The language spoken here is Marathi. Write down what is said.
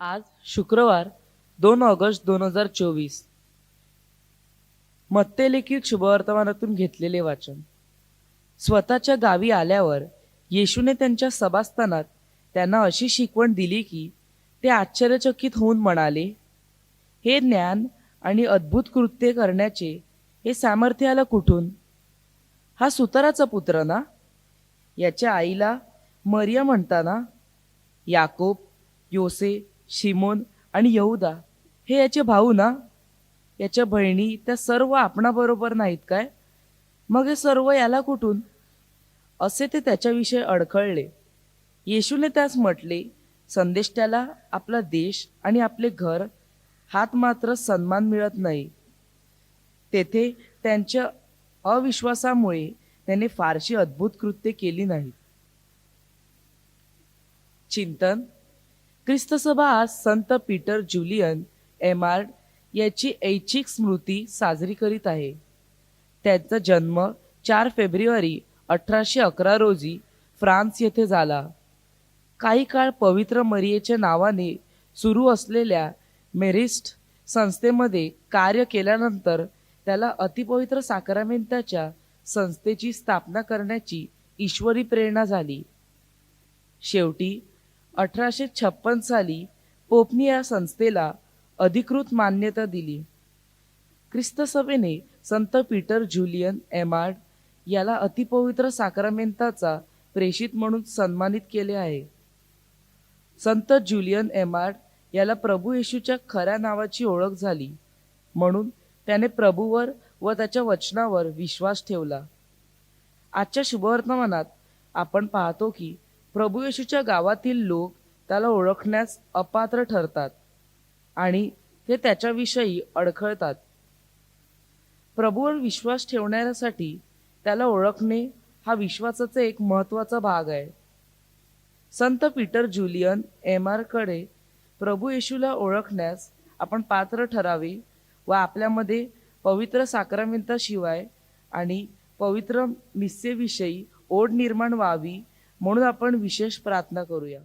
आज शुक्रवार दोन ऑगस्ट दोन हजार चोवीस. मत्तेलिखित शुभवर्तमानातून घेतलेले वाचन. स्वतःच्या गावी आल्यावर येशूने त्यांच्या सभास्थानात त्यांना अशी शिकवण दिली की ते आश्चर्यचकित होऊन म्हणाले हे ज्ञान आणि अद्भुत कृत्ये करण्याचे हे सामर्थ्य आलं कुठून? हा सुताराचा पुत्र ना? याच्या आईला मरिया म्हणताना याकोब योसे शिमोन आणि यहुदा हे याचे भाऊ ना? याच्या बहिणी त्या सर्व आपणाबरोबर नाहीत काय? मग हे सर्व याला कुठून? असे ते त्याच्याविषयी अडखळले. येशूने त्यास म्हटले संदेष्ट्याला आपला देश आणि आपले घर हात मात्र सन्मान मिळत नाही. तेथे त्यांच्या अविश्वासामुळे त्याने फारशी अद्भुत कृत्य केली नाहीत. चिंतन ख्रिस्तसभा आज संत पीटर ज्युलियन एमार्ड याची ऐच्छिक स्मृती साजरी करीत आहे. त्यांचा जन्म चार फेब्रुवारी अठराशे अकरा रोजी फ्रान्स येथे झाला. काही काळ पवित्र मरियेच्या नावाने सुरू असलेल्या मेरिस्ट संस्थेमध्ये कार्य केल्यानंतर त्याला अतिपवित्र साक्रामेंताच्या संस्थेची स्थापना करण्याची ईश्वरी प्रेरणा झाली. शेवटी अठराशे छप्पन साली पोपनी या संस्थेला अधिकृत मान्यता दिली. ख्रिस्तसभेने संत पीटर ज्युलियन एमार्ड याला अतिपवित्र साक्रामेंताचा प्रेषित म्हणून सन्मानित केले आहे. संत ज्युलियन एमार्ड याला प्रभू येशूच्या खऱ्या नावाची ओळख झाली म्हणून त्याने प्रभूवर व त्याच्या वचनावर विश्वास ठेवला. आजच्या शुभवर्तमानात आपण पाहतो की प्रभू येशूच्या गावातील लोक त्याला ओळखण्यास अपात्र ठरतात आणि ते त्याच्याविषयी अडखळतात. प्रभूवर विश्वास ठेवण्यासाठी त्याला ओळखणे हा विश्वासाचा एक महत्त्वाचा भाग आहे. संत पीटर ज्युलियन एमारकडे प्रभू येशूला ओळखण्यास आपण पात्र ठरावे व आपल्यामध्ये पवित्र साक्रामेंताशिवाय आणि पवित्र मिस्सेविषयी ओढ निर्माण व्हावी म्हणून आपण विशेष प्रार्थना करूया.